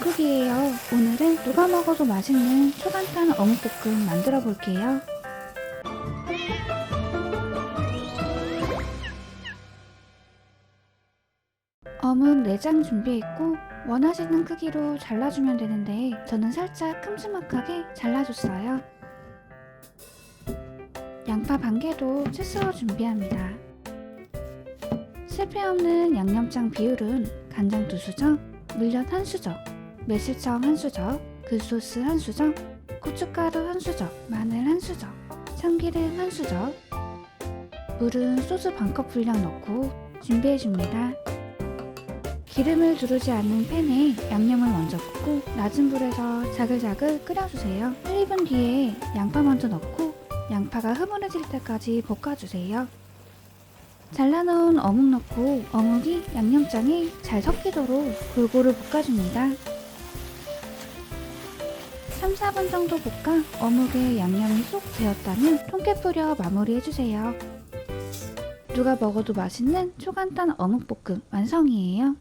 크기예요. 오늘은 누가 먹어도 맛있는 초간단 어묵볶음 만들어 볼게요. 어묵 4장 준비했고 원하시는 크기로 잘라주면 되는데 저는 살짝 큼지막하게 잘라줬어요. 양파 반 개도 채 썰어 준비합니다. 실패 없는 양념장 비율은 간장 두 수저, 물엿 한 수저, 매실청 한 수저, 글소스 한 수저, 고춧가루 한 수저, 마늘 한 수저, 참기름 한 수저, 물은 소주 반컵 분량 넣고 준비해 줍니다. 기름을 두르지 않는 팬에 양념을 먼저 붓고 낮은 불에서 자글자글 끓여주세요. 1, 2분 뒤에 양파 먼저 넣고 양파가 흐물해질 때까지 볶아주세요. 잘라놓은 어묵 넣고 어묵이 양념장에 잘 섞이도록 골고루 볶아줍니다. 3, 4분 정도 볶아 어묵에 양념이 쏙 배었다면 통깨 뿌려 마무리해주세요. 누가 먹어도 맛있는 초간단 어묵볶음 완성이에요.